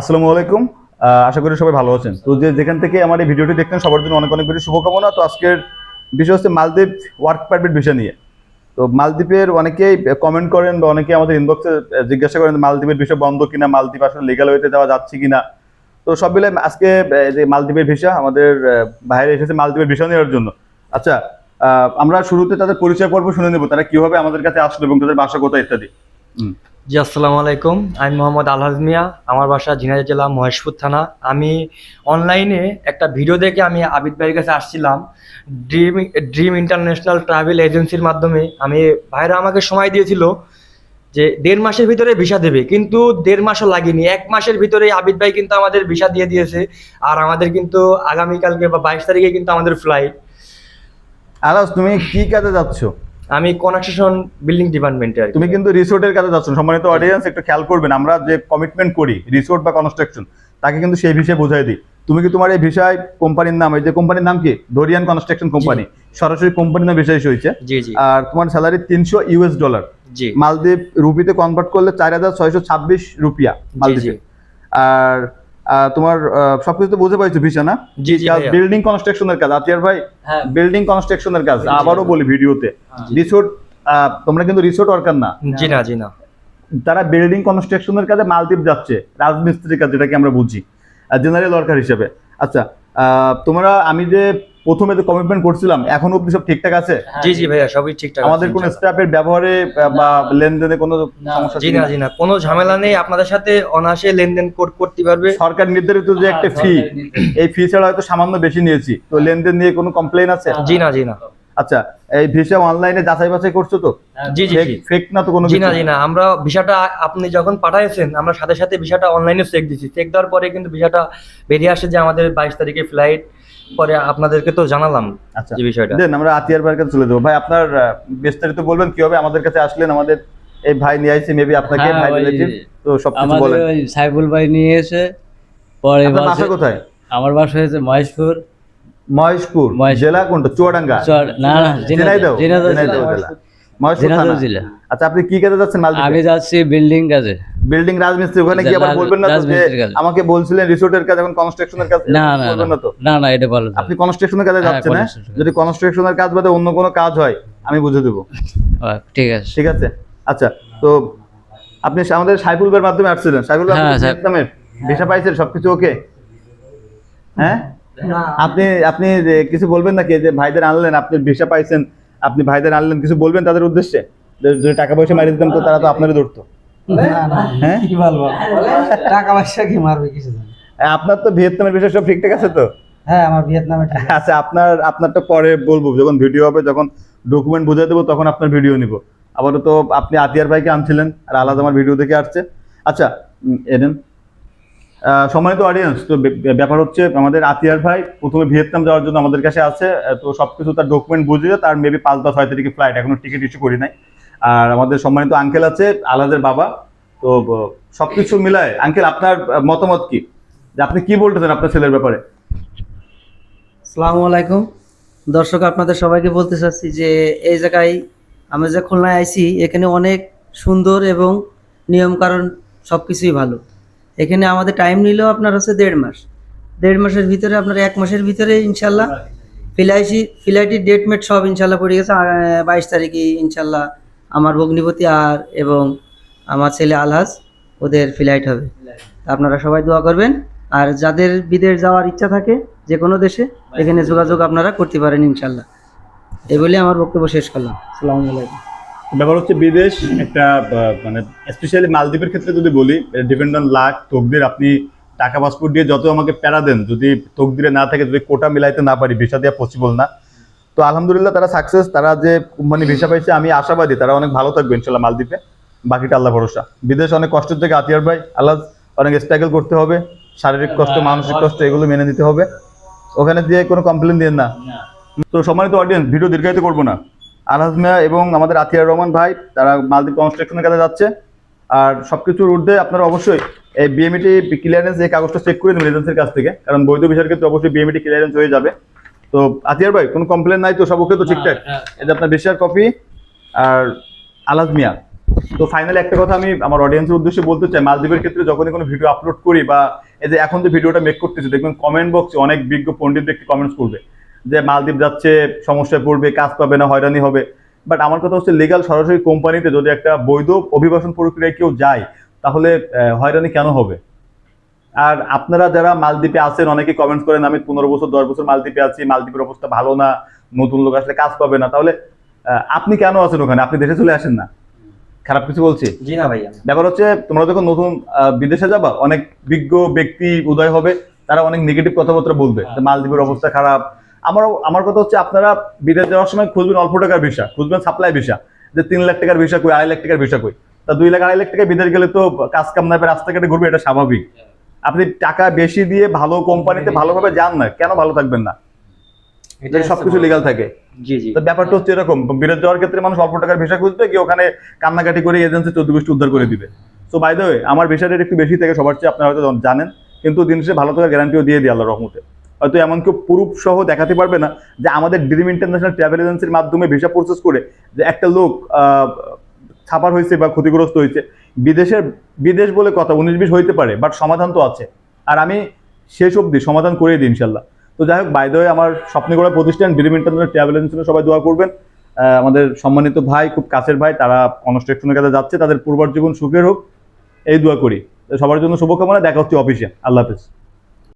আসসালামু আলাইকুম। আশা করি সবাই ভালো আছেন। তো যে যেখান থেকে আমার এই ভিডিওটি দেখতেন সবার জন্য অনেক অনেক বেশি শুভকামনা। তো আজকের বিষয় হচ্ছে মালদ্বীপ ওয়ার্ক পারমিট বিষয় নিয়ে। তো মালদ্বীপের অনেকেই কমেন্ট করেন বা অনেকে আমাদের ইনবক্সে জিজ্ঞাসা করেন মালদ্বীপের বিষয় বন্ধ কিনা, মালদ্বীপ আসলে লিগাল ওয়েতে যাওয়া যাচ্ছে কিনা। তো সব মিলে আজকে যে মালদ্বীপের ভিসা আমাদের বাইরে এসেছে মালদ্বীপের ভিসা নেওয়ার জন্য। আচ্ছা আমরা শুরুতে তাদের পরিচয় পর্ব শুনে নেব, তারা কীভাবে আমাদের কাছে আসলো এবং তাদের বাসা কোথায় ইত্যাদি। জি, আসসালামু আলাইকুম। আমি মোহাম্মদ আলহাজ মিয়া, আমার বাসা ঝিনাইদহ জেলা মহেশপুর থানা। আমি অনলাইনে একটা ভিডিও দেখে আমি আবিদ ভাইয়ের কাছে আসছিলাম। ড্রিম ড্রিম ইন্টারন্যাশনাল ট্রাভেল এজেন্সির মাধ্যমে। আমি, ভাইরা আমাকে সময় দিয়েছিল যে দেড় মাসের ভিতরে ভিসা দেবে, কিন্তু দেড় মাসও লাগেনি। এক মাসের ভিতরে আবিদ ভাই কিন্তু আমাদের ভিসা দিয়ে দিয়েছে, আর আমাদের কিন্তু আগামীকালকে বা বাইশ তারিখে কিন্তু আমাদের ফ্লাইট আলাস, তুমি কি কাজে যাচ্ছ? আমি কনস্ট্রাকশন বিল্ডিং ডিপার্টমেন্টে। তুমি কিন্তু রিসোর্টের কাছে যাচ্ছ। সম্মানিত অডিয়েন্স একটু খেয়াল করবেন আমরা যে কমিটমেন্ট করি রিসোর্ট বা কনস্ট্রাকশন তাকে কিন্তু সেই বিষয়ে বোঝাই দিই। তুমি কি তোমার এই বিষয় কোম্পানির নাম এই যে কোম্পানির নাম কি? ডোরিয়ান কনস্ট্রাকশন কোম্পানি সরাসরি কোম্পানির নাম বিষয় হয়েছে। আর তোমার স্যালারি তিনশো ইউএস ডলার মালদ্বীপ রুপিতে কনভার্ট করলে চার হাজার ছয়শো ছাব্বিশ রুপিয়া মালদ্বীপে। আর তোমার সবকিছু তো বুঝে পাইছো ভিসা না? জি জি বিল্ডিং কনস্ট্রাকশনের কাজ। আতিয়ার ভাই হ্যাঁ। বিল্ডিং কনস্ট্রাকশনের কাজ। আবারও বলি ভিডিওতে। রিসোর্ট তোমরা কিন্তু রিসোর্ট ওয়ার্কার না। জি না জি না। তারা বিল্ডিং কনস্ট্রাকশনের কাজে মালদ্বীপ যাচ্ছে। রাজমিস্ত্রির কাজ যেটাকে আমরা বুঝি। জেনারেল ওয়ার্কার হিসেবে। আচ্ছা আহ, তোমরা আমি যে প্রথমে তো কমিটমেন্ট করছিলাম এখন অব্দি সব ঠিকঠাক আছে? জি জি ভাইয়া সবই ঠিকঠাক আমাদের কোনো স্টাফের ব্যবহারে বা লেনদেনে কোনো সমস্যা জি না? জি না কোনো ঝামেলা নেই আপনাদের সাথে অনায়াসে লেনদেন কর- করতে পারবে। সরকার নির্ধারিত যে একটা ফি এই ফি ছাড়া হয়তো সামান্য বেশি নিয়েছি। তো লেনদেন নিয়ে কোনো কমপ্লেন আছে? জি না জি না। আচ্ছা এই ভিসা অনলাইনে যাচাই বাছাই করছ তো? জি জি জি। ফেক না তো কোনো জি না জি না আমরা ভিসাটা আপনি যখন পাঠাইছেন আমরা সাথে সাথে ভিসাটা অনলাইনে চেক দিছি। চেক দেওয়ার পরে কিন্তু ভিসাটা বেরিয়ে আসে যে আমাদের বাইশ তারিখে ফ্লাইট পরে আপনাদেরকে তো জানালাম আচ্ছা। যে বিষয়টা। দেন আমরা আতিয়ার ভাইয়ের কাছে চলে যাব। ভাই আপনার বিস্তারিত বলবেন কি কীভাবে আমাদের কাছে আসলেন আমাদের এই ভাই নিয়ে আইছে মেবি আপনাকে হ্যাঁ, ভাই রিলেটিভ তো সবকিছু আমাদের বলেন। ওই সাইফুল ভাই নিয়ে এসে পরে আপনার বাসা কোথায়? আমার বাসা হয়েছে মহেশপুর। মহেশপুর। জেলা কোনটা? চুয়াডাঙ্গা? না না ঝিনাইদহ ঝিনাইদহ জেলা। মহেশপুর থানা? জেলা। আচ্ছা আপনি কি কাজে যাচ্ছেন আমি যাচ্ছি বিল্ডিং কাজে। বিল্ডিং রাজমিস্ত্রি ওখানে গিয়ে আবার বলবেন না যে আমাকে বলছিলেন রিসোর্টের কাজ এখন কনস্ট্রাকশনের কাজ না না বলবেন না না। তো? না না এটা আপনি কনস্ট্রাকশনের কাজে হ্যাঁ, যাচ্ছেন না যদি কনস্ট্রাকশনের কাজ বাদে অন্য কোনো কাজ হয় আমি বুঝে দেবো। ঠিক আছে। ঠিক আছে? আচ্ছা তো আপনি আমাদের সাইফুল ভাইয়ের মাধ্যমে আসছিলেন। সাইফুল হ্যাঁ, ভিয়েতনামের ভিসা পাইছেন সবকিছু ওকে? হ্যাঁ? আপনি আপনি কিছু বলবেন নাকি? যে ভাইদের আনলেন আপনি ভিসা পাইছেন আপনি ভাইদের আনলেন কিছু বলবেন তাদের উদ্দেশ্যে? যদি টাকা পয়সা মারিয়ে দিতাম তো তারা তো আপনারই ধরতো। হ্যাঁ কি বলব? টাকা পয়সা কি মারবে কিছু আপনার তো ভিয়েতনামের বিষয় সব ঠিকঠাক আছে তো? হ্যাঁ আমার ভিয়েতনামে আচ্ছা আপনার আপনারটা পরে বলব যখন ভিডিও হবে যখন ডকুমেন্ট বুঝিয়ে দেবো তখন আপনার ভিডিও নিব। আপনি আতিয়ার ভাইকে আনছিলেন আর আলাদা আমার ভিডিও দেখে আসছে। আচ্ছা আহ, সম্মানিত অডিয়েন্স তো ব্যাপার হচ্ছে আমাদের আতিয়ার ভাই প্রথমে ভিয়েতনাম যাওয়ার জন্য আমাদের কাছে আছে তো সবকিছু তার ডকুমেন্ট বুঝিয়ে তার মেবি পাঁচ বা ছয় তারিখে ফ্লাইট এখনও টিকিট ইস্যু করি নাই। আর আমাদের সম্মানিত আঙ্কেল আছে আলাদের বাবা। তো সবকিছু মিলায় আঙ্কেল আপনার মতামত কি? যে আপনি কি বলতেছেন আপনার ছেলের ব্যাপারে? আসসালামু আলাইকুম। দর্শক আপনাদের সবাইকে বলতে চাচ্ছি যে এই জায়গায় আমরা যে খুলনায় আইছি এখানে অনেক সুন্দর এবং নিয়ম কারণ সব কিছুই ভালো। এখানে আমাদের টাইম নিলেও আপনার হচ্ছে দেড় মাস। দেড় মাসের ভিতরে আপনার এক মাসের ভিতরে ইনশাল্লাহ ফ্লাইটি ফ্লাইটের ডেট মেট সব ইনশাল্লাহ পড়ে গেছে বাইশ তারিখে ইনশাল্লাহ আমার ভগ্নিপতি আর এবং আমার ছেলে আলহাজ ওদের ফ্লাইট হবে। আপনারা সবাই দোয়া করবেন। আর যাদের বিদেশ যাওয়ার ইচ্ছা থাকে যে কোনো দেশে এখানে যোগাযোগ আপনারা করতে পারেন ইনশাল্লাহ। এই বলে আমার বক্তব্য শেষ করলাম। সালামু আলাইকুম। ব্যাপার হচ্ছে বিদেশ একটা মানে স্পেশালি মালদ্বীপের ক্ষেত্রে যদি বলি ডিপেন্ড অন লাখ তকদির। আপনি টাকা পাসপোর্ট দিয়ে যত আমাকে প্যারা দেন যদি তকদিরে না থাকে যদি কোটা মিলাইতে না পারি ভিসা দেওয়া পসিবল না তো আলহামদুলিল্লাহ তারা সাকসেস তারা যে মানে ভিসা পাইছে আমি আশাবাদী তারা অনেক ভালো থাকবে ইনশাল্লাহ মালদ্বীপে। বাকিটা আল্লাহ ভরসা। বিদেশ অনেক কষ্টের থেকে আতিয়ার ভাই আল্লাহ অনেক স্ট্রাগল করতে হবে শারীরিক কষ্ট মানসিক কষ্ট এগুলো মেনে নিতে হবে। ওখানে দিয়ে কোনো কমপ্লেন দিন না। তো সম্মানিত অডিয়েন্স ভিডিও দীর্ঘায়িত করব না। আলহাজ মিয়া এবং আমাদের আতিয়ার রহমান ভাই তারা মালদ্বীপ কনস্ট্রাকশনের কাজে যাচ্ছে। আর সবকিছুর ঊর্ধ্বে আপনারা অবশ্যই এই বিএমইটি ক্লিয়ারেন্স এই কাগজটা চেক করে নেবেন এজেন্সির কাছ থেকে। কারণ বৈধ বিষয়ের ক্ষেত্রে অবশ্যই বিএমইটি ক্লিয়ারেন্স হয়ে যাবে। তো আতিয়ার ভাই কোনো কমপ্লেন নাই তো সব ওকে তো ঠিকঠাক? এটা আপনার বেশির কপি আর আলহাজ মিয়া। তো ফাইনালি একটা কথা আমি আমার অডিয়েন্সের উদ্দেশ্যে বলতে চাই মালদ্বীপের ক্ষেত্রে যখনই কোনো ভিডিও আপলোড করি বা এই যে এখন যে ভিডিওটা মেক করতেছি দেখবেন কমেন্ট বক্সে অনেক বিজ্ঞ পণ্ডিত ব্যক্তি কমেন্টস করবে যে মালদ্বীপ যাচ্ছে সমস্যায় পড়বে কাজ পাবে না হয়রানি হবে। বাট আমার কথা হচ্ছে লিগাল সরাসরি কোম্পানিতে যদি একটা বৈধ অভিবাসন প্রক্রিয়ায় কেউ যায় তাহলে হয়রানি কেন হবে? আর আপনারা যারা মালদ্বীপে আছেন অনেকে কমেন্টস করেন আমি পনেরো বছর দশ বছর মালদ্বীপে আছি মালদ্বীপের অবস্থা ভালো না নতুন লোক আসলে কাজ পাবে না। তাহলে আপনি কেন আছেন ওখানে? আপনি দেশে চলে আসেন না। খারাপ কিছু বলছি? জি না ভাইয়া। ব্যাপার হচ্ছে তোমরা যখন নতুন বিদেশে যাবা অনেক বিজ্ঞ ব্যক্তি উদয় হবে তারা অনেক নেগেটিভ কথাবার্তা বলবে যে মালদ্বীপের অবস্থা খারাপ। আমার আমার কথা হচ্ছে আপনারা বিদেশ যাওয়ার সময় খুঁজবেন অল্প টাকার ভিসা খুঁজবেন সাপ্লাই ভিসা যে তিন লাখ টাকার ভিসা কই আড়াই লাখ টাকার ভিসা কই? তা দুই লাখ আড়াই লাখ টাকা বিদেশ গেলে তো কাজ কাম না পেয়ে রাস্তাঘাটে ঘুরবে এটা স্বাভাবিক। আপনি টাকা বেশি দিয়ে ভালো কোম্পানিতে ভালোভাবে যান না কেন ভালো থাকবেন না? এটা সবকিছু লিগাল থাকে। জি জি। তো ব্যাপারটা হচ্ছে এরকম বিদেশ যাওয়ার ক্ষেত্রে মানুষ অল্প টাকার ভিসা খুঁজবে কি ওখানে কান্নাকাটি করে এজেন্সি চোদ্দ গোষ্ঠী উদ্ধার করে দিবে। তো বাই দ্য আমার ভিসা রেট একটু বেশি থেকে সবার চেয়ে আপনারা হয়তো জানেন কিন্তু দিন শেষে ভালো থাকার গ্যারান্টিও দিয়ে দিই আল্লাহ রহমতে। হয়তো এমন কেউ প্রুফ সহ দেখাতে পারবে না যে আমাদের ড্রিম ইন্টারন্যাশনাল ট্রাভেল এজেন্সির মাধ্যমে ভিসা প্রসেস করে যে একটা লোক আহ, ছাপার হয়েছে বা ক্ষতিগ্রস্ত হয়েছে বিদেশের, বিদেশ বলে কথা উনিশ বিশ হইতে পারে বাট সমাধান তো আছে। আর আমি শেষ অবধি সমাধান করে দিই ইনশাল্লাহ। তো যাই হোক বাইদ আমার স্বপ্নে করা প্রতিষ্ঠান ড্রিম ইন্টারন্যাশনাল ট্রাভেল এজেন্সিতে সবাই দোয়া করবেন। আমাদের সম্মানিত ভাই, খুব কাছের ভাই, তারা কনস্ট্রাকশনের কাছে যাচ্ছে, তাদের পূর্বার জীবন সুখের হোক, এই দোয়া করি। সবার জন্য শুভকামনা, দেখা হচ্ছে অফিসে আল্লাহ হাফেজ।